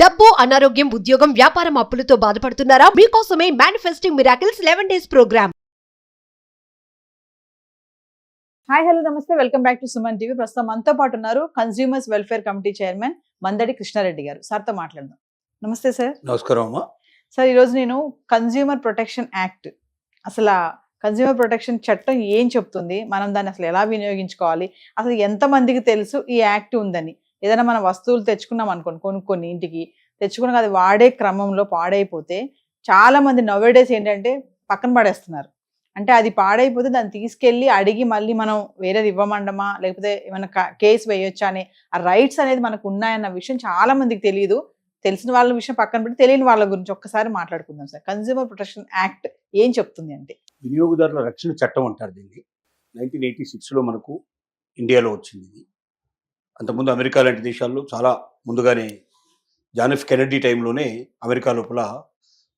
డబ్బు అనారోగ్యం ఉద్యోగం వ్యాపారం అప్పులతో బాధపడుతున్నారా? మీకోసమే manifesting miracles eleven days programme hi hello నమస్తే. Welcome back to Suman TV ప్రస్తుతం మనతో పాటు ఉన్నారు consumers welfare committee chairman Mandadi Krishna Reddy గారు. సార్తో మాట్లాడదాం. నమస్తే సార్ నమస్కారం అమ్మా. సార్ ఈరోజు నేను కన్స్యూమర్ ప్రొటెక్షన్ యాక్ట్ అసలు కన్స్యూమర్ ప్రొటెక్షన్ చట్టం ఏం చెప్తుంది? మనం దాన్ని అసలు ఎలా వినియోగించుకోవాలి? అసలు ఎంతమందికి తెలుసు ఈ యాక్ట్ ఉందని? ఏదైనా మన వస్తువులు తెచ్చుకున్నాం అనుకోండి కొనుక్కొని ఇంటికి తెచ్చుకున్నాక అది వాడే క్రమంలో పాడైపోతే చాలా మంది నవ్వేడేస్ ఏంటంటే పక్కన పడేస్తున్నారు. అంటే అది పాడైపోతే దాన్ని తీసుకెళ్ళి అడిగి మళ్ళీ మనం వేరేది ఇవ్వమండమా? లేకపోతే ఏమైనా కేసు వేయొచ్చా అనే ఆ రైట్స్ అనేది మనకు ఉన్నాయన్న విషయం చాలా మందికి తెలియదు తెలిసిన వాళ్ళ విషయం పక్కన పెట్టి తెలియని వాళ్ళ గురించి ఒక్కసారి మాట్లాడుకుందాం సార్. కన్స్యూమర్ ప్రొటెక్షన్ యాక్ట్ ఏం చెప్తుంది అంటే? వినియోగదారుల రక్షణ చట్టం అంటారు దీన్ని. నైన్టీన్ ఎయిటీ సిక్స్లో మనకు ఇండియాలో వచ్చింది ఇది. అంతకుముందు అమెరికా లాంటి దేశాల్లో చాలా ముందుగానే జాన్ ఎఫ్ కెనడీ టైంలోనే అమెరికా లోపల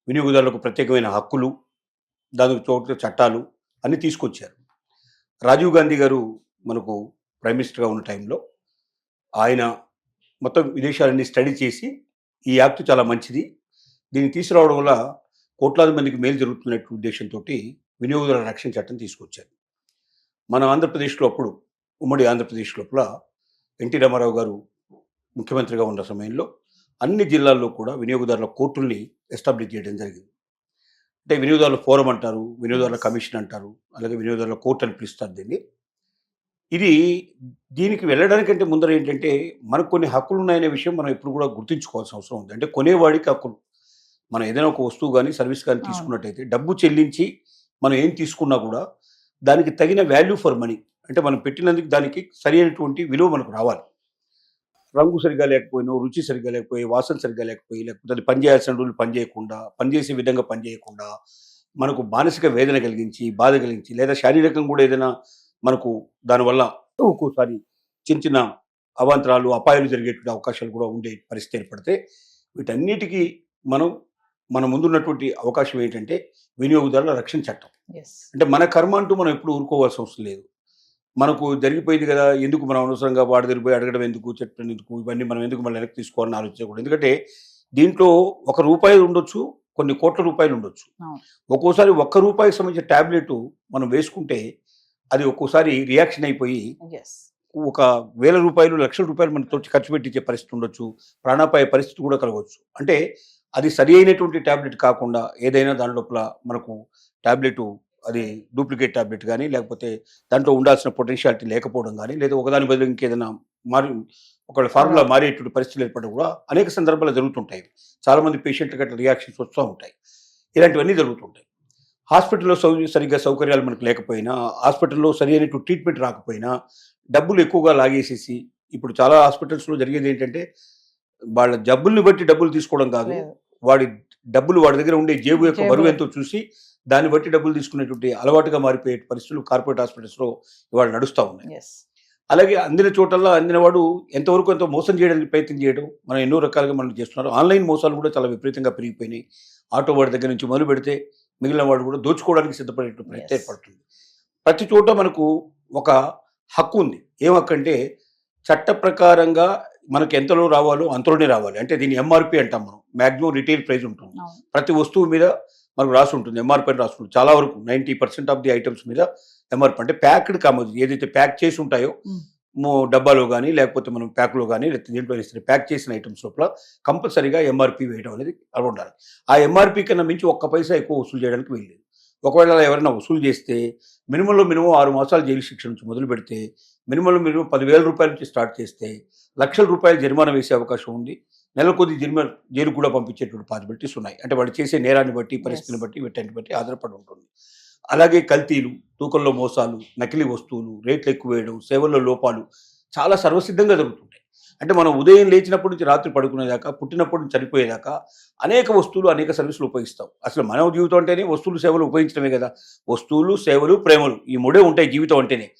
వినియోగదారులకు ప్రత్యేకమైన హక్కులు దానికి చోట్ల చట్టాలు అన్ని తీసుకొచ్చారు. రాజీవ్ గాంధీ గారు మనకు ప్రైమ్ మినిస్టర్గా ఉన్న టైంలో ఆయన మొత్తం విదేశాలన్నీ స్టడీ చేసి ఈ యాక్ట్ చాలా మంచిది. దీన్ని తీసుకురావడం వల్ల కోట్లాది మందికి మేలు జరుగుతున్నట్టు ఉద్దేశంతో వినియోగదారుల రక్షణ చట్టం తీసుకొచ్చారు. మన ఆంధ్రప్రదేశ్లో అప్పుడు ఉమ్మడి ఆంధ్రప్రదేశ్ లోపల ఎన్టీ రామారావు గారు ముఖ్యమంత్రిగా ఉన్న సమయంలో అన్ని జిల్లాల్లో కూడా వినియోగదారుల కోర్టుల్ని ఎస్టాబ్లిష్ చేయడం జరిగింది. అంటే వినియోగదారుల ఫోరం అంటారు వినియోగదారుల కమిషన్ అంటారు అలాగే వినియోగదారుల కోర్టు అని పిలుస్తారు దీన్ని. ఇది దీనికి వెళ్ళడానికంటే ముందర ఏంటంటే మనకు కొన్ని హక్కులు ఉన్నాయనే విషయం మనం ఎప్పుడు కూడా గుర్తుంచుకోవాల్సిన అవసరం ఉంది. అంటే కొనేవాడికి హక్కులు. మనం ఏదైనా ఒక వస్తువు కానీ సర్వీస్ కానీ తీసుకున్నట్టయితే డబ్బు చెల్లించి మనం ఏం తీసుకున్నా కూడా దానికి తగిన వాల్యూ ఫర్ మనీ అంటే మనం పెట్టినందుకు దానికి సరైనటువంటి విలువ మనకు రావాలి. రంగు సరిగా లేకపోయినా రుచి సరిగా లేకపోయి వాసన సరిగా లేకపోయి లేకపోతే అది పనిచేయాల్సిన రోజులు పనిచేయకుండా పనిచేసే విధంగా పనిచేయకుండా మనకు మానసిక వేదన కలిగించి బాధ కలిగించి లేదా శారీరకంగా కూడా ఏదైనా మనకు దానివల్ల ఒక్కోసారి చిన్న చిన్న అవాంతరాలు అపాయాలు జరిగేటువంటి అవకాశాలు కూడా ఉండే పరిస్థితి ఏర్పడితే వీటన్నిటికీ మనం మన ముందున్నటువంటి అవకాశం ఏంటంటే వినియోగదారుల రక్షణ చట్టం. అంటే మన కర్మ అంటూ మనం ఎప్పుడు ఊరుకోవాల్సిన అవసరం లేదు. మనకు జరిగిపోయింది కదా ఎందుకు మనం అనవసరంగా వాడి దగ్గర పోయి అడగడం ఎందుకు చెప్పడం ఎందుకు ఇవన్నీ మనం ఎందుకు మళ్ళీ వెనక్కి తీసుకోవాలని ఆలోచించకూడదు. ఎందుకంటే దీంట్లో ఒక రూపాయి ఉండొచ్చు కొన్ని కోట్ల రూపాయలు ఉండొచ్చు. ఒక్కోసారి ఒక్క రూపాయికి సంబంధించిన ట్యాబ్లెట్ మనం వేసుకుంటే అది ఒక్కోసారి రియాక్షన్ అయిపోయి ఒక వేల రూపాయలు లక్షల రూపాయలు మనతో ఖర్చు పెట్టించే పరిస్థితి ఉండొచ్చు ప్రాణాపాయ పరిస్థితి కూడా కలగవచ్చు అంటే అది సరి అయినటువంటి ట్యాబ్లెట్ కాకుండా ఏదైనా దాని లోపల మనకు ట్యాబ్లెట్ అది డూప్లికేట్ ట్యాబ్లెట్ కానీ లేకపోతే దాంట్లో ఉండాల్సిన పొటెన్షియాలిటీ లేకపోవడం కానీ లేదా ఒకదాని బదులు ఇంకేదైనా మారి ఒక ఫార్ములా మారేటువంటి పరిస్థితులు ఏర్పడడం కూడా అనేక సందర్భాలు జరుగుతుంటాయి. చాలా మంది పేషెంట్కి అట్లా రియాక్షన్స్ వస్తూ ఉంటాయి. ఇలాంటివన్నీ జరుగుతుంటాయి. హాస్పిటల్లో సౌ సరిగ్గా సౌకర్యాలు మనకు లేకపోయినా హాస్పిటల్లో సరి అయినటువంటి ట్రీట్మెంట్ రాకపోయినా డబ్బులు ఎక్కువగా లాగేసేసి ఇప్పుడు చాలా హాస్పిటల్స్లో జరిగేది ఏంటంటే వాళ్ళ జబ్బుల్ని బట్టి డబ్బులు తీసుకోవడం కాదు. వాడి డబ్బులు వాడి దగ్గర ఉండే జేబు యొక్క. బరువు ఎంతో చూసి దాన్ని బట్టి డబ్బులు తీసుకునేటువంటి అలవాటుగా మారిపోయే పరిస్థితులు కార్పొరేట్ హాస్పిటల్స్లో ఇవాళ నడుస్తూ ఉన్నాయి. అలాగే అందిన చోటల్లో అందిన వాడు ఎంతవరకు ఎంతో మోసం చేయడానికి ప్రయత్నం చేయడం మనం ఎన్నో రకాలుగా మనం చేస్తున్నారు. ఆన్లైన్ మోసాలు కూడా చాలా విపరీతంగా పెరిగిపోయినాయి. ఆటో వాడి దగ్గర నుంచి మొదలు పెడితే మిగిలిన వాడు కూడా దోచుకోవడానికి సిద్ధపడేటువంటి ప్రయత్నం. ఏర్పడుతుంది. ప్రతి చోట మనకు ఒక హక్కు ఉంది. ఏం హక్కు అంటే చట్ట ప్రకారంగా మనకు ఎంతలో రావాలో అంతలోనే రావాలి. అంటే దీన్ని ఎంఆర్పి అంటాం మనం. మ్యాక్సిమం రిటైల్ ప్రైస్ ఉంటుంది. ప్రతి వస్తువు మీద మనకు రాసి ఉంటుంది ఎంఆర్పి అని రాసి ఉంటుంది. చాలా వరకు ninety percent of the items మీద ఎంఆర్పి అంటే ప్యాక్డ్ కామోది ఏదైతే ప్యాక్ చేసి ఉంటాయో డబ్బాలో కానీ లేకపోతే మనం ప్యాక్లో కానీ లేకపోతే దీంట్లో ఇస్తే ప్యాక్ చేసిన ఐటమ్స్ లోపల కంపల్సరీగా ఎంఆర్పి వేయడం అనేది అలా ఉండాలి. ఆ ఎంఆర్పి కన్నా మించి ఒక్క పైసా ఎక్కువ వసూలు చేయడానికి వీల్లేదు. ఒకవేళ అలా ఎవరైనా వసూలు చేస్తే మినిమంలో మినిమం ఆరు మాసాలు జైలు శిక్ష నుంచి మొదలు పెడితే మినిమంలో మినిమం పదివేల రూపాయల నుంచి స్టార్ట్ చేస్తే లక్షల రూపాయలు జరిమానా వేసే అవకాశం ఉంది. నెల కొద్ది జరిమా జైలు కూడా పంపించేటువంటి పాసిబిలిటీస్ ఉన్నాయి. అంటే వాడు చేసే నేరాన్ని బట్టి పరిస్థితిని. బట్టి వీటన్ని బట్టి ఆధారపడి ఉంటుంది. అలాగే కల్తీలు తూకంలో మోసాలు నకిలీ వస్తువులు రేట్లు ఎక్కువ వేయడం సేవల్లో లోపాలు చాలా సర్వసిద్ధంగా జరుగుతుంటాయి. అంటే మనం ఉదయం లేచినప్పటి నుంచి రాత్రి పడుకునేదాకా పుట్టినప్పటి నుంచి చనిపోయేదాకా అనేక వస్తువులు అనేక సర్వీసులు ఉపయోగిస్తాం. అసలు మానవ జీవితం అంటేనే వస్తువులు సేవలు ఉపయోగించడమే కదా. వస్తువులు సేవలు ప్రేమలు ఈ మూడే ఉంటాయి జీవితం అంటేనే.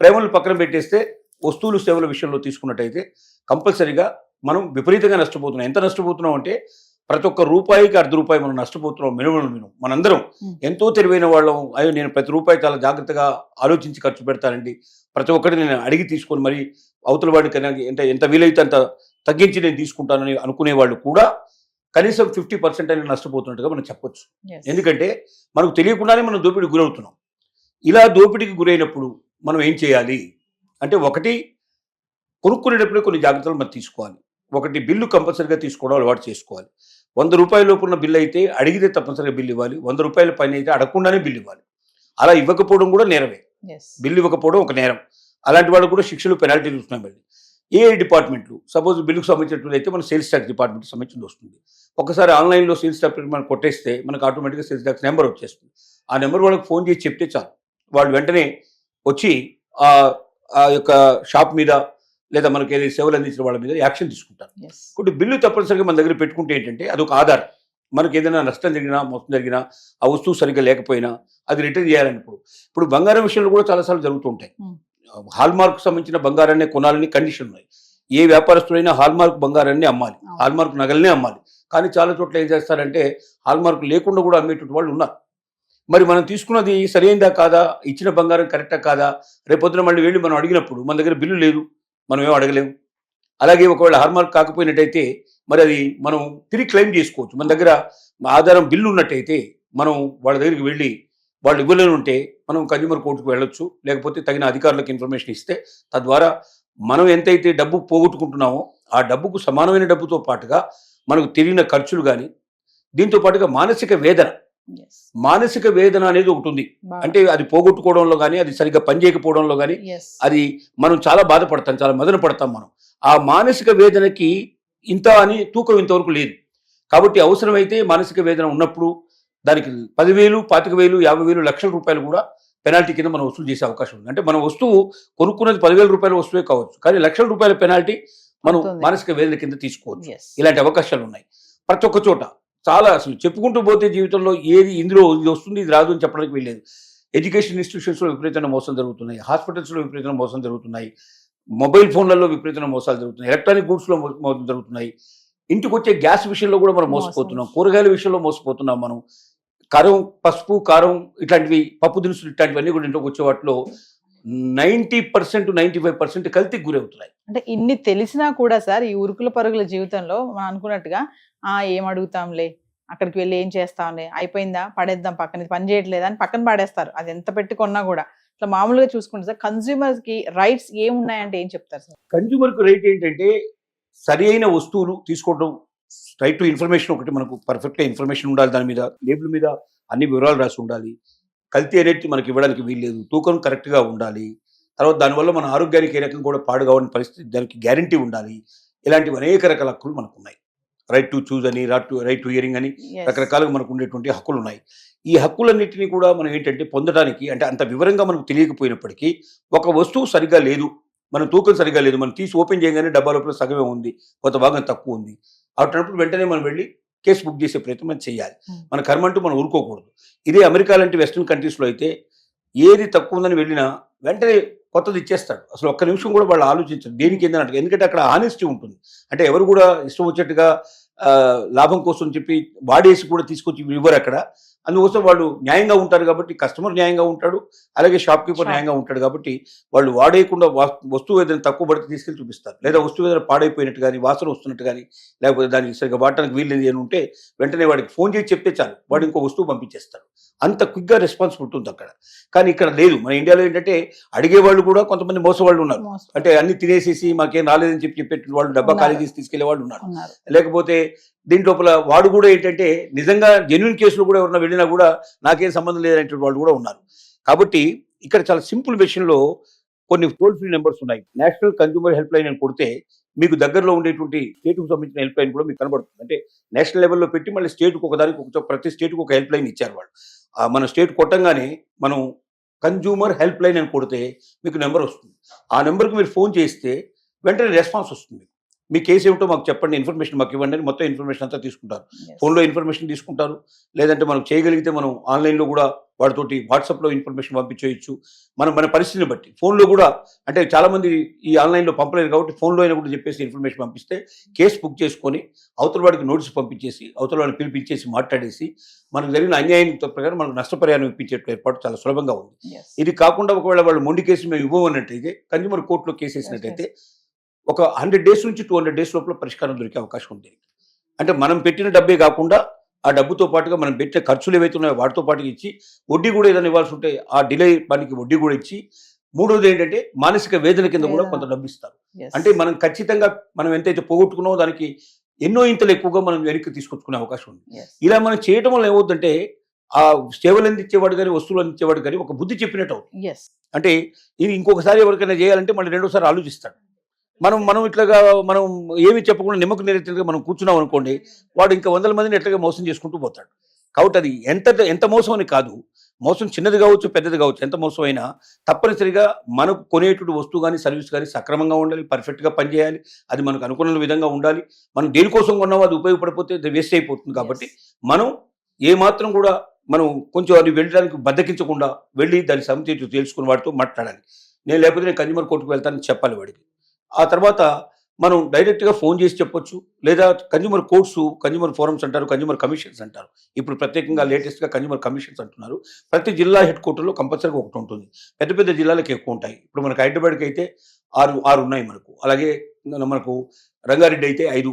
ప్రేమలు పక్కన పెట్టేస్తే వస్తువులు సేవల విషయంలో తీసుకున్నట్టయితే కంపల్సరీగా మనం విపరీతంగా నష్టపోతున్నాం. ఎంత నష్టపోతున్నాం అంటే ప్రతి ఒక్క రూపాయికి అర్ధ రూపాయి మనం నష్టపోతున్నాం. Minimum minimum. మనందరం. ఎంతో తెలివైన వాళ్ళం. అయ్యో నేను ప్రతి రూపాయి చాలా జాగ్రత్తగా ఆలోచించి ఖర్చు పెడతానండి. ప్రతి ఒక్కటి నేను అడిగి తీసుకొని మరి అవతల వాడికి కన్నా ఎంత ఎంత వీలైతే అంత తగ్గించి నేను తీసుకుంటానని అనుకునే వాళ్ళు కూడా కనీసం ఫిఫ్టీ పర్సెంట్ అయినా నష్టపోతున్నట్టుగా మనం చెప్పొచ్చు. ఎందుకంటే మనకు తెలియకుండానే మనం దోపిడీకి గురవుతున్నాం. ఇలా దోపిడీకి గురైనప్పుడు మనం ఏం చేయాలి? అంటే ఒకటి కొనుక్కునేటప్పుడే కొన్ని జాగ్రత్తలు మనం తీసుకోవాలి. ఒకటి బిల్లు కంపల్సరీగా తీసుకోవడం అలవాటు చేసుకోవాలి. వంద రూపాయల లోపు ఉన్న బిల్లు అయితే అడిగితే తప్పనిసరిగా బిల్లు ఇవ్వాలి. వంద రూపాయల పైన అయితే అడగకుండానే బిల్లు ఇవ్వాలి. అలా ఇవ్వకపోవడం కూడా నేరమే. బిల్లు ఇవ్వకపోవడం ఒక నేరం. అలాంటి వాళ్ళు కూడా శిక్షలు పెనాల్టీలు వస్తున్నాయి మళ్ళీ. ఏ డిపార్ట్మెంట్లు? సపోజ్ బిల్లుకు సంబంధించినట్లు అయితే మన సేల్స్ ట్యాక్స్ డిపార్ట్మెంట్కి సంబంధించింది వస్తుంది. ఒకసారి ఆన్లైన్లో సేల్స్ ట్యాక్స్ మనం కొట్టేస్తే మనకు ఆటోమేటిక్గా సేల్స్ ట్యాక్స్ నెంబర్ వచ్చేస్తుంది. ఆ నెంబర్ వాళ్ళకి ఫోన్ చేసి చెప్తే చాలు. వాళ్ళు వెంటనే వచ్చి ఆ ఆ యొక్క షాప్ మీద లేదా మనకి ఏదైతే సేవలు అందించిన వాళ్ళ మీద యాక్షన్ తీసుకుంటారు. కాబట్టి బిల్లు తప్పనిసరిగా మన దగ్గర పెట్టుకుంటే ఏంటంటే అదొక ఆధారం. మనకి ఏదైనా నష్టం జరిగినా మోసం జరిగినా ఆ వస్తువు సరిగ్గా లేకపోయినా అది రిటర్న్ చేయాలని ఇప్పుడు. ఇప్పుడు బంగారం విషయంలో కూడా చాలాసార్లు జరుగుతూ ఉంటాయి. Hmm. హాల్ మార్క్ సంబంధించిన బంగారాన్ని కొనాలని కండిషన్ ఉన్నాయి. ఏ వ్యాపారస్తుడైనా హాల్ మార్క్ బంగారాన్ని అమ్మాలి. హాల్ మార్క్ నగలనే అమ్మాలి. కానీ చాలా చోట్ల ఏం చేస్తారంటే హాల్ మార్క్ లేకుండా కూడా అమ్మేటువంటి వాళ్ళు ఉన్నారు. మరి మనం తీసుకున్నది సరైందా కాదా? ఇచ్చిన బంగారం కరెక్టా కాదా? రేపొద్దున మళ్ళీ వెళ్ళి మనం అడిగినప్పుడు మన దగ్గర బిల్లు లేదు. మనం ఏం అడగలేము అలాగే ఒకవేళ హార్మార్క్ కాకపోయినట్టయితే మరి అది మనం తిరిగి క్లెయిమ్ చేసుకోవచ్చు. మన దగ్గర ఆధారం బిల్లు ఉన్నట్టయితే మనం వాళ్ళ దగ్గరికి వెళ్ళి వాళ్ళు ఇవ్వలేని ఉంటే మనం కన్జ్యూమర్ కోర్టుకు వెళ్ళొచ్చు. లేకపోతే తగిన అధికారులకు ఇన్ఫర్మేషన్ ఇస్తే తద్వారా మనం ఎంతైతే డబ్బు పోగొట్టుకుంటున్నామో ఆ డబ్బుకు సమానమైన డబ్బుతో పాటుగా మనకు తెలియని ఖర్చులు కానీ దీంతో పాటుగా మానసిక వేదన మానసిక వేదన అనేది ఒకటి ఉంది. అంటే అది పోగొట్టుకోవడంలో కానీ అది సరిగ్గా పనిచేయకపోవడంలో కానీ. అది మనం చాలా బాధపడతాం చాలా మదన పడతాం మనం ఆ మానసిక వేదనకి ఇంత అని తూకం ఇంతవరకు లేదు కాబట్టి అవసరమైతే మానసిక వేదన ఉన్నప్పుడు దానికి పదివేలు పాతిక వేలు యాభై వేలు లక్షల రూపాయలు కూడా పెనాల్టీ కింద మనం వసూలు చేసే అవకాశం ఉంది అంటే మన వస్తువు కొనుక్కున్నది పదివేల రూపాయల వస్తువే కావచ్చు కానీ లక్షల రూపాయల పెనాల్టీ మనం. మానసిక వేదన కింద తీసుకోవచ్చు. ఇలాంటి అవకాశాలు ఉన్నాయి ప్రతి ఒక్క చోట చాలా అసలు చెప్పుకుంటూ పోతే జీవితంలో ఏది ఇందులో ఇది వస్తుంది ఇది రాదు అని చెప్పడానికి వీల్లేదు. ఎడ్యుకేషన్ ఇన్స్టిట్యూషన్స్లో విపరీతమైన మోసం జరుగుతున్నాయి. హాస్పిటల్స్లో విపరీతమైన మోసం జరుగుతున్నాయి. మొబైల్ ఫోన్లలో విపరీతమైన మోసాలు జరుగుతున్నాయి. ఎలక్ట్రానిక్ గూడ్స్లో మోసం జరుగుతున్నాయి. ఇంటికి వచ్చే గ్యాస్ విషయంలో కూడా మనం మోసపోతున్నాం. మోసం. కూరగాయల విషయంలో మోసపోతున్నాం మనం. కారం పసుపు కారం ఇట్లాంటివి పప్పు దినుసులు ఇట్లాంటివన్నీ కూడా ఇంట్లోకి వచ్చే వాటిలో ninety percent ninety five percent కల్తీకి గురవుతున్నాయి. అంటే ఇన్ని తెలిసినా కూడా సార్ ఈ ఉరుకుల పరుగుల జీవితంలో మనం అనుకున్నట్టుగా ఆ ఏం అడుగుతాంలే? అక్కడికి వెళ్ళి ఏం చేస్తాంలే? అయిపోయిందా? పడేద్దాం పక్కన ఇది పని చేయట్లేదా? అని పక్కన పాడేస్తారు. అది ఎంత పెట్టుకున్నా కూడా. ఇట్లా మామూలుగా చూసుకుంటే సార్ కన్స్యూమర్స్కి రైట్స్ ఏమున్నాయంటే ఏం చెప్తారు సార్? కన్జ్యూమర్కి రేట్ ఏంటంటే సరి అయిన వస్తువులు తీసుకోవడం రైట్ టు ఇన్ఫర్మేషన్ ఒకటి మనకు పర్ఫెక్ట్గా ఇన్ఫర్మేషన్ ఉండాలి దాని మీద లేబుల్ మీద అన్ని వివరాలు రాసి ఉండాలి. కల్తీ అనేది మనకి ఇవ్వడానికి వీల్లేదు. తూకం కరెక్ట్గా ఉండాలి. తర్వాత దానివల్ల మన ఆరోగ్యానికి ఏ రకం కూడా పాడు కావని పరిస్థితి దానికి గ్యారంటీ ఉండాలి. ఇలాంటివి అనేక రకాల హక్కులు మనకు ఉన్నాయి. రైట్ టు చూజ్ అని right to right to hearing అని. రకరకాలుగా మనకు ఉండేటువంటి హక్కులు ఉన్నాయి. ఈ హక్కులన్నింటినీ కూడా మనం ఏంటంటే పొందడానికి అంటే అంత వివరంగా మనకు తెలియకపోయినప్పటికీ ఒక వస్తువు సరిగా లేదు. మన తూకం సరిగా లేదు. మనం తీసి ఓపెన్ చేయగానే డబ్బా లోపల సగమే ఉంది. కొంత భాగం తక్కువ ఉంది. అటువంటిప్పుడు వెంటనే మనం వెళ్ళి కేసు బుక్ చేసే ప్రయత్నం మనం చేయాలి. మన కర్మ అంటూ మనం ఊరుకోకూడదు. ఇదే అమెరికా లాంటి వెస్ట్రన్ కంట్రీస్లో అయితే ఏది తక్కువ ఉందని వెళ్ళినా వెంటనే కొత్తది ఇచ్చేస్తాడు. అసలు ఒక్క నిమిషం కూడా వాళ్ళు ఆలోచించరు. దేనికి ఏందని. ఎందుకంటే అక్కడ ఆనెస్టీ ఉంటుంది. అంటే ఎవరు కూడా ఇష్టం వచ్చేట్టుగా ఆ, లాభం కోసం చెప్పి వాడేసి కూడా తీసుకొచ్చి ఇవ్వరు అక్కడ. అందుకోసం వాళ్ళు న్యాయంగా ఉంటారు కాబట్టి కస్టమర్ న్యాయంగా ఉంటాడు అలాగే షాప్ కీపర్. న్యాయంగా ఉంటాడు కాబట్టి వాళ్ళు వాడేయకుండా వస్తువు ఏదైనా తక్కువ పడితే తీసుకెళ్ళి చూపిస్తారు. లేదా వస్తువు ఏదైనా పాడైపోయినట్టు కానీ వాసన వస్తున్నట్టు కానీ లేకపోతే దానికి సరిగ్గా వాడటానికి వీల్లేదు అని ఉంటే వెంటనే వాడికి ఫోన్ చేసి చెప్తే చాలు. వాడు ఇంకో వస్తువు పంపించేస్తాడు. అంత క్విక్గా రెస్పాన్స్ ఉంటుంది అక్కడ. కానీ ఇక్కడ లేదు. మన ఇండియాలో ఏంటంటే అడిగే వాళ్ళు కూడా కొంతమంది మోసవాళ్ళు ఉన్నారు. అంటే అన్ని తినేసేసి మాకేం రాలేదని చెప్పి చెప్పే వాళ్ళు డబ్బా. ఖాళీ చేసి తీసుకెళ్ళే వాళ్ళు ఉన్నారు. లేకపోతే దీని లోపల వాడు కూడా ఏంటంటే నిజంగా జెన్యున్ కేసులు కూడా ఎవరన్నా వెళ్ళినా కూడా నాకేం సంబంధం లేదనేటువంటి వాళ్ళు కూడా ఉన్నారు. కాబట్టి ఇక్కడ చాలా సింపుల్ విషయంలో కొన్ని టోల్ ఫ్రీ నెంబర్స్ ఉన్నాయి. నేషనల్ కన్జ్యూమర్ హెల్ప్ లైన్ అని కొడితే మీకు దగ్గరలో ఉండేటువంటి స్టేట్కు సంబంధించిన హెల్ప్ లైన్ కూడా మీకు కనబడుతుంది. అంటే నేషనల్ లెవెల్లో పెట్టి మళ్ళీ స్టేట్కి ఒకదానికి ఒక ప్రతి స్టేట్కి ఒక హెల్ప్ లైన్ ఇచ్చారు వాళ్ళు. మన స్టేట్ కొట్టంగానే మనం కన్జ్యూమర్ హెల్ప్ లైన్ అని కొడితే మీకు నెంబర్ వస్తుంది. ఆ నెంబర్కి మీరు ఫోన్ చేస్తే వెంటనే రెస్పాన్స్ వస్తుంది మీ కేసు ఏమిటో మాకు చెప్పండి ఇన్ఫర్మేషన్ మాకు ఇవ్వండి అని మొత్తం ఇన్ఫర్మేషన్ అంతా తీసుకుంటారు. ఫోన్లో ఇన్ఫర్మేషన్ తీసుకుంటారు లేదంటే మనం చేయగలిగితే మనం ఆన్లైన్లో కూడా వాటితోటి వాట్సాప్లో ఇన్ఫర్మేషన్ పంపించేయచ్చు మనం మన పరిస్థితిని బట్టి ఫోన్లో కూడా అంటే చాలామంది ఈ ఆన్లైన్లో పంపలేరు కాబట్టి ఫోన్లో అయినా కూడా చెప్పేసి ఇన్ఫర్మేషన్ పంపిస్తే కేసు బుక్ చేసుకొని అవతల వాడికి నోటీస్ పంపించేసి అవతల వాడిని పిలిపించేసి మాట్లాడేసి మనకు జరిగిన అన్యాయం ప్రకారం మనకు నష్టపరిహారం ఇప్పించే ఏర్పాటు చాలా సులభంగా ఉంది. ఇది కాకుండా ఒకవేళ వాళ్ళు మొండి కేసు మేము ఇవ్వమన్నట్టయితే కన్జ్యూమర్ కోర్టులో కేసు వేసినట్టయితే ఒక హండ్రెడ్ డేస్ నుంచి టూ హండ్రెడ్ డేస్ లోపల పరిష్కారం దొరికే అవకాశం ఉంది. అంటే మనం పెట్టిన డబ్బే కాకుండా ఆ డబ్బుతో పాటుగా మనం పెట్టిన ఖర్చులు ఏవైతే ఉన్నాయో వాటితో పాటుగా ఇచ్చి వడ్డీ కూడా ఏదైనా ఇవ్వాల్సి ఉంటే ఆ డిలే పనికి వడ్డీ కూడా ఇచ్చి మూడోది ఏంటంటే మానసిక వేదన కింద కూడా. కొంత డబ్బు ఇస్తారు. అంటే మనం ఖచ్చితంగా మనం ఎంతైతే పోగొట్టుకున్నామో దానికి ఎన్నో ఇంతలు ఎక్కువగా మనం వెనక్కి తీసుకొచ్చుకునే అవకాశం ఉంది. ఇలా మనం చేయడం వల్ల ఏమవుతుందంటే ఆ సేవలు అందించేవాడు కానీ వస్తువులు అందించేవాడు కానీ ఒక బుద్ధి చెప్పినట్టు అవుతుంది. అంటే ఇది ఇంకొకసారి ఎవరికైనా చేయాలంటే మళ్ళీ రెండోసారి ఆలోచిస్తాడు మనం మనం ఇట్లాగా మనం ఏమి చెప్పకుండా నిమ్మకు నేరేట్లుగా మనం కూర్చున్నాం అనుకోండి వాడు ఇంకా వందల మందిని ఎట్లాగా మోసం చేసుకుంటూ పోతాడు. కాబట్టి అది ఎంత ఎంత మోసం అని కాదు. మోసం చిన్నది కావచ్చు పెద్దది కావచ్చు ఎంత మోసం అయినా తప్పనిసరిగా మనకు కొనేటువంటి వస్తువు కానీ సర్వీస్ కానీ సక్రమంగా ఉండాలి పర్ఫెక్ట్గా పనిచేయాలి అది మనకు అనుకున్న విధంగా ఉండాలి. మనం దేనికోసం కొన్నామో అది ఉపయోగపడిపోతే వేస్ట్ అయిపోతుంది కాబట్టి. మనం ఏ మాత్రం కూడా మనం కొంచెం అది వెళ్ళడానికి బద్దకించకుండా వెళ్ళి దాని సమితి తెలుసుకుని వాడితో మాట్లాడాలి. నేను లేకపోతే నేను కన్జ్యూమర్ కోర్టుకు వెళ్తానని చెప్పాలి వాడికి. ఆ తర్వాత మనం డైరెక్ట్గా ఫోన్ చేసి చెప్పొచ్చు. లేదా కన్జ్యూమర్ కోర్ట్స్ కన్జ్యూమర్ ఫోరమ్స్ అంటారు కన్జ్యూమర్ కమిషన్స్ అంటారు. ఇప్పుడు ప్రత్యేకంగా లేటెస్ట్గా కన్జ్యూమర్ కమిషన్స్ అంటున్నారు. ప్రతి జిల్లా హెడ్ క్వార్టర్లో కంపల్సరీగా ఒకటి ఉంటుంది. పెద్ద పెద్ద జిల్లాలకు ఎక్కువ ఉంటాయి. ఇప్పుడు మనకు హైదరాబాద్కి అయితే ఆరు ఆరు ఉన్నాయి మనకు. అలాగే మనకు రంగారెడ్డి అయితే ఐదు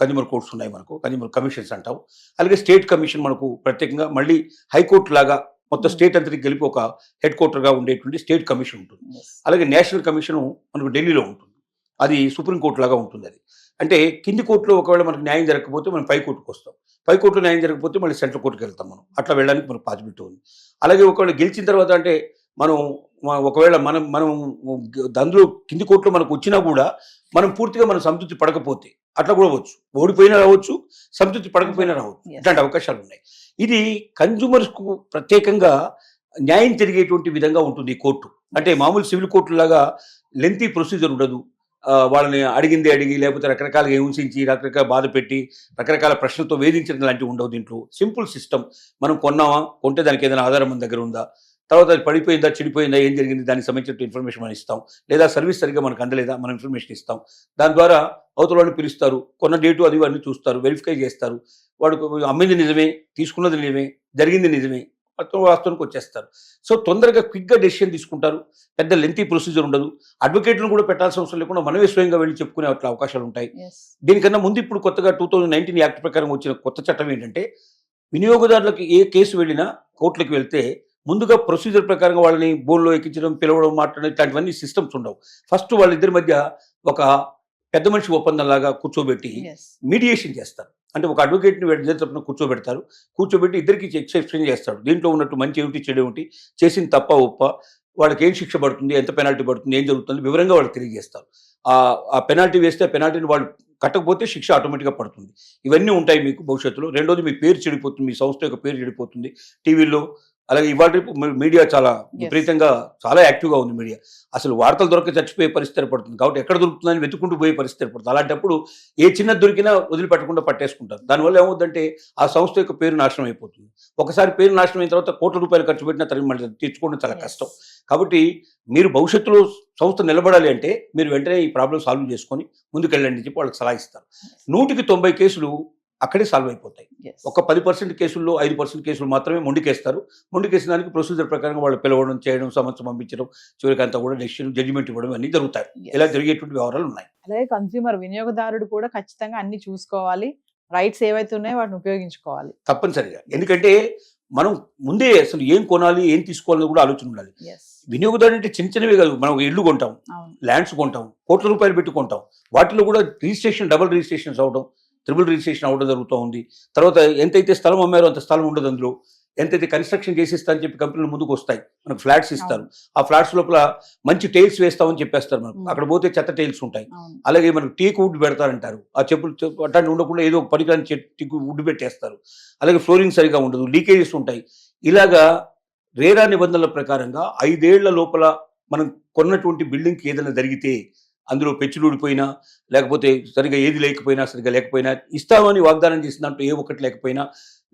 కన్జ్యూమర్ కోర్ట్స్ ఉన్నాయి మనకు కన్జ్యూమర్ కమిషన్స్ అంటాం అలాగే స్టేట్ కమిషన్ మనకు ప్రత్యేకంగా మళ్ళీ హైకోర్టు లాగా మొత్తం స్టేట్ అంతటికి కలిపి ఒక హెడ్ క్వార్టర్గా ఉండేటువంటి స్టేట్ కమిషన్ ఉంటుంది. అలాగే నేషనల్ కమిషన్ మనకు ఢిల్లీలో ఉంటుంది. అది సుప్రీంకోర్టు లాగా ఉంటుంది అది అంటే కింది కోర్టులో ఒకవేళ మనకు న్యాయం జరగకపోతే మనం పై కోర్టుకు వస్తాం. పై కోర్టులో న్యాయం జరగకపోతే మళ్ళీ సెంట్రల్ కోర్టుకి వెళ్తాం మనం. అట్లా వెళ్ళడానికి మనకు పాసిబిలిటీ ఉంది. అలాగే ఒకవేళ గెలిచిన తర్వాత అంటే మనం ఒకవేళ మనం మనం అందులో కింది కోర్టులో మనకు వచ్చినా కూడా మనం పూర్తిగా మనం సంతృప్తి పడకపోతే అట్లా కూడా అవ్వచ్చు. ఓడిపోయినా రావచ్చు సంతృప్తి పడకపోయినా రావచ్చు. ఇట్లాంటి అవకాశాలు ఉన్నాయి. ఇది కన్జ్యూమర్స్కు ప్రత్యేకంగా న్యాయం జరిగేటువంటి విధంగా ఉంటుంది ఈ కోర్టు. అంటే మామూలు సివిల్ కోర్టు లాగా లెంతీ ప్రొసీజర్ ఉండదు. వాళ్ళని అడిగింది అడిగి లేకపోతే రకరకాలుగా హింసించి రకరకాల బాధ పెట్టి రకరకాల ప్రశ్నలతో వేధించడం లాంటివి ఉండవు దీంట్లో. Simple system. మనం కొన్నామా? కొంటే దానికి ఏదైనా ఆధారం మన దగ్గర ఉందా? తర్వాత అది పడిపోయిందా? చెడిపోయిందా? ఏం జరిగింది? దానికి సంబంధించిన ఇన్ఫర్మేషన్ మనం ఇస్తాం. లేదా సర్వీస్ సరిగ్గా మనకు అందలేదా? మనం ఇన్ఫర్మేషన్ ఇస్తాం. దాని ద్వారా అవతల వాళ్ళని పిలుస్తారు. కొన్న డేటు అది అన్ని చూస్తారు. వెరిఫై చేస్తారు. వాడు అమ్మింది నిజమే తీసుకున్నది నిజమే జరిగింది నిజమే. వాస్తవానికి వచ్చేస్తారు. సో తొందరగా క్విక్గా డెసిషన్ తీసుకుంటారు. పెద్ద లెంతీ ప్రొసీజర్ ఉండదు. అడ్వకేట్లను కూడా పెట్టాల్సిన అవసరం లేకుండా మనమే స్వయంగా వెళ్ళి చెప్పుకునే అట్లా అవకాశాలు ఉంటాయి. దీనికన్నా ముందు ఇప్పుడు కొత్తగా టూ యాక్ట్ ప్రకారం వచ్చిన కొత్త చట్టం ఏంటంటే వినియోగదారులకు ఏ కేసు వెళ్ళినా కోర్టులకు వెళ్తే ముందుగా ప్రొసీజర్ ప్రకారం వాళ్ళని బోన్లో ఎక్కించడం పిలవడం మాట్లాడడం ఇట్లాంటివన్నీ సిస్టమ్స్ ఉండవు. ఫస్ట్ వాళ్ళిద్దరి మధ్య ఒక పెద్ద మనిషి ఒప్పందం లాగా కూర్చోబెట్టి. మీడియేషన్ చేస్తారు. అంటే ఒక అడ్వకేట్ని వీడి ఇద్దరి తరపున కూర్చోబెడతారు. కూర్చోబెట్టి ఇద్దరికి ఎక్స్ప్లెయిన్ చేస్తాడు. దీంట్లో ఉన్నట్టు మంచి ఏమిటి చెడు ఏమిటి చేసిన తప్ప ఉప్ప వాళ్ళకి ఏం శిక్ష పడుతుంది ఎంత పెనాల్టీ పడుతుంది ఏం జరుగుతుంది వివరంగా వాళ్ళు తెలియజేస్తారు. ఆ ఆ పెనాల్టీ వేస్తే ఆ పెనాల్టీని వాళ్ళు కట్టకపోతే శిక్ష ఆటోమేటిక్గా పడుతుంది. ఇవన్నీ ఉంటాయి మీకు భవిష్యత్తులో. రెండోది మీ పేరు చెడిపోతుంది మీ సంస్థ యొక్క పేరు చెడిపోతుంది. టీవీలో అలాగే ఇవాళ రేపు మీడియా చాలా విపరీతంగా చాలా యాక్టివ్గా ఉంది మీడియా. అసలు వార్తలు దొరక చచ్చిపోయే పరిస్థితి ఏర్పడుతుంది. కాబట్టి ఎక్కడ దొరుకుతుందని వెతుకుంటూ పోయే పరిస్థితి ఏర్పడుతుంది. అలాంటప్పుడు ఏ చిన్న దొరికినా వదిలిపెట్టకుండా పట్టేసుకుంటారు. దానివల్ల ఏమవుతుందంటే ఆ సంస్థ యొక్క పేరు నాశనం అయిపోతుంది. ఒకసారి పేరు నాశనం అయిన తర్వాత కోట్ల రూపాయలు ఖర్చు పెట్టినా తరిగి మళ్ళీ తెచ్చుకోవడం చాలా. కష్టం. కాబట్టి మీరు భవిష్యత్తులో సంస్థ నిలబడాలి అంటే మీరు వెంటనే ఈ ప్రాబ్లం సాల్వ్ చేసుకొని ముందుకెళ్ళండి అని చెప్పి వాళ్ళకి సలహా ఇస్తారు. నూటికి తొంభై కేసులు అక్కడే సాల్వ్ అయిపోతాయి. ఒక పది పర్సెంట్ కేసుల్లో ఐదు పర్సెంట్ కేసులు మాత్రమే మొండికేస్తారు. మొండికేసిన దానికి ప్రొసీజర్ ప్రకారం వాళ్ళు పిలవడం చేయడం సమస్య పంపించడం చివరికి అంతా కూడా డెసిషన్ జడ్జిమెంట్ ఇవ్వడం అన్నీ జరుగుతాయి. ఇలా జరిగేటువంటి వ్యవహారాలు ఉన్నాయి. అలాగే కన్స్యూమర్ వినియోగదారుడు కూడా ఖచ్చితంగా అన్ని చూసుకోవాలి. రైట్స్ ఏవైతే ఉన్నాయో వాటిని ఉపయోగించుకోవాలి. తప్పనిసరిగా. ఎందుకంటే మనం ముందే అసలు ఏం కొనాలి ఏం తీసుకోవాలని కూడా ఆలోచన ఉండాలి. వినియోగదారు అంటే చిన్న చిన్నవి కాదు. మనం ఇల్లు కొంటాం ల్యాండ్స్ కొంటాం కోట్ల రూపాయలు పెట్టి కొంటాం. వాటిలో కూడా రిజిస్ట్రేషన్ డబుల్ రిజిస్ట్రేషన్స్ అవడం త్రిబుల్ రిజిస్ట్రేషన్ అవడం జరుగుతూ ఉంది. తర్వాత ఎంతైతే స్థలం అమ్మారో అంత స్థలం ఉండదు అందులో. ఎంతైతే కన్స్ట్రక్షన్ చేసి ఇస్తా అని చెప్పి కంపెనీలు ముందుకు వస్తాయి మనకు ఫ్లాట్స్ ఇస్తారు. ఆ ఫ్లాట్స్ లోపల మంచి టైల్స్ వేస్తామని చెప్పేస్తారు మనకు. అక్కడ పోతే చెత్త టైల్స్ ఉంటాయి. అలాగే మనకు టేక్ వుడ్ పెడతారంటారు. ఆ చెప్పులు అట్లాంటి ఉండకుండా ఏదో ఒక పనికిరాని చెట్టు వుడ్ పెట్టేస్తారు. అలాగే ఫ్లోరింగ్ సరిగా ఉండదు. లీకేజెస్ ఉంటాయి. ఇలాగా రేరా నిబంధనల ప్రకారంగా ఐదేళ్ళ లోపల మనం కొన్నటువంటి బిల్డింగ్కి ఏదైనా జరిగితే అందులో పెచ్చులు ఊడిపోయినా లేకపోతే సరిగా ఏది లేకపోయినా సరిగా లేకపోయినా ఇస్తామని వాగ్దానం చేసిన దాంట్లో ఏ ఒక్కటి లేకపోయినా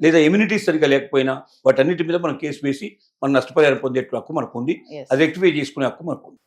లేదా ఎమ్యూనిటీస్ సరిగా లేకపోయినా వాటన్నిటి మీద మనం కేసు వేసి మనం నష్టపరిహారం పొందే హక్కు మనకు ఉంది అది రెక్టిఫై చేసుకునే హక్కు మనకు ఉంది